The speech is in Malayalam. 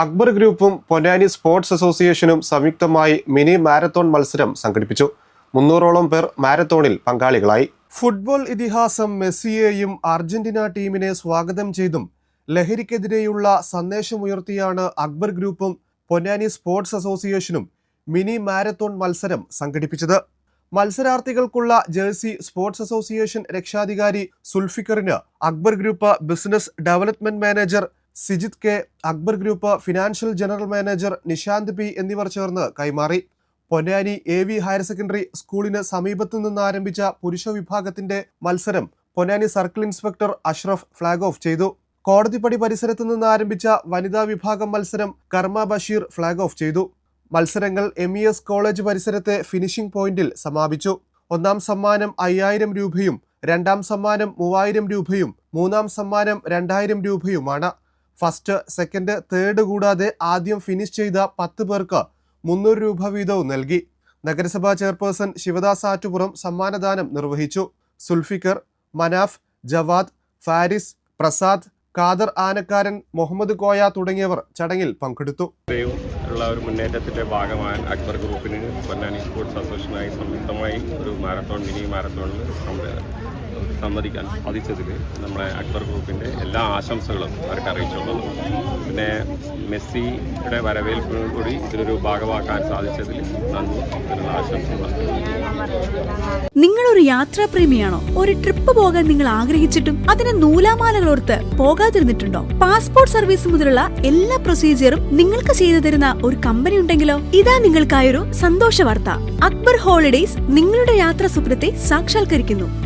അക്ബർ ഗ്രൂപ്പും പൊന്നാനി സ്പോർട്സ് അസോസിയേഷനും സംയുക്തമായി മിനി മാരത്തോൺ മത്സരം സംഘടിപ്പിച്ചു. മുന്നൂറോളം പേർ മാരത്തോണിൽ പങ്കാളികളായി. ഫുട്ബോൾ ഇതിഹാസം മെസ്സിയെയും അർജന്റീന ടീമിനെ സ്വാഗതം ചെയ്തും ലഹരിക്കെതിരെയുള്ള സന്ദേശമുയർത്തിയാണ് അക്ബർ ഗ്രൂപ്പും പൊന്നാനി സ്പോർട്സ് അസോസിയേഷനും മിനി മാരത്തോൺ മത്സരം സംഘടിപ്പിച്ചത്. മത്സരാർത്ഥികൾക്കുള്ള ജേഴ്സി സ്പോർട്സ് അസോസിയേഷൻ രക്ഷാധികാരി സുൽഫിക്കറിന് Akbar group business development manager Sijith K Akbar group financial general manager Nishanth P എന്നിവർ ചേർന്ന് കൈമാറി. Ponnani A V higher secondary സ്കൂളിന് സമീപത്തു നിന്ന് ആരംഭിച്ച പുരുഷ വിഭാഗത്തിന്റെ മത്സരം Ponnani circle inspector Ashraf flag off ചെയ്തു. കോടതിപ്പടി പരിസരത്ത് നിന്ന് ആരംഭിച്ച വനിതാ വിഭാഗം മത്സരം കർമ്മ ബഷീർ ഫ്ളാഗ് ഓഫ് ചെയ്തു. മത്സരങ്ങൾ എം ഇ എസ് കോളേജ് പരിസരത്തെ ഫിനിഷിംഗ് പോയിന്റിൽ സമാപിച്ചു. ഒന്നാം സമ്മാനം അയ്യായിരം രൂപയും രണ്ടാം സമ്മാനം മൂവായിരം രൂപയും മൂന്നാം സമ്മാനം രണ്ടായിരം രൂപയുമാണ്. ഫസ്റ്റ് സെക്കൻഡ് തേർഡ് കൂടാതെ ആദ്യം ഫിനിഷ് ചെയ്ത പത്ത് പേർക്ക് മുന്നൂറ് രൂപ വീതവും നൽകി. നഗരസഭാ ചെയർപേഴ്സൺ ശിവദാസ് ആറ്റുപുറം സമ്മാനദാനം നിർവഹിച്ചു. സുൽഫിക്കർ മനാഫ് ജവാദ് ഫാരിസ് പ്രസാദ് ഖാദർ ആനക്കാരൻ മുഹമ്മദ് കോയ തുടങ്ങിയവർ ചടങ്ങിൽ പങ്കെടുത്തു. ഉള്ള ഒരു മുന്നേറ്റത്തിന്റെ ഭാഗമായ അക്ബർ ഗ്രൂപ്പിന് പൊന്നാനി സ്പോർട്സ് അസോസിയേഷനായി സംയുക്തമായി ഒരു മാരത്തോൺ മിനി മാരത്തോണിൽ സംവദിക്കാൻ സാധിച്ചതിൽ നമ്മുടെ അക്ബർ ഗ്രൂപ്പിന്റെ എല്ലാ ആശംസകളും അവർക്ക് അറിയിച്ചുള്ളത് പിന്നെ മെസ്സിയുടെ വരവേൽപ്പിനോട് കൂടി ഇതിലൊരു ഭാഗമാക്കാൻ സാധിച്ചതിൽ നന്ദി അതിനുള്ള ആശംസകൾ. നിങ്ങൾ ഒരു യാത്രാപ്രേമിയാണോ? ഒരു ട്രിപ്പ് പോകാൻ നിങ്ങൾ ആഗ്രഹിച്ചിട്ടും അതിന് നൂലാമാലകളോർത്ത് പോകാതിരുന്നിട്ടുണ്ടോ? പാസ്പോർട്ട് സർവീസ് മുതലുള്ള എല്ലാ പ്രൊസീജിയറും നിങ്ങൾക്ക് ചെയ്തു തരുന്ന ഒരു കമ്പനി ഉണ്ടെങ്കിലോ? ഇതാ നിങ്ങൾക്കായൊരു സന്തോഷ വാർത്ത അക്ബർ ഹോളിഡേസ് നിങ്ങളുടെ യാത്രാ സ്വപ്നത്തെ സാക്ഷാത്കരിക്കുന്നു.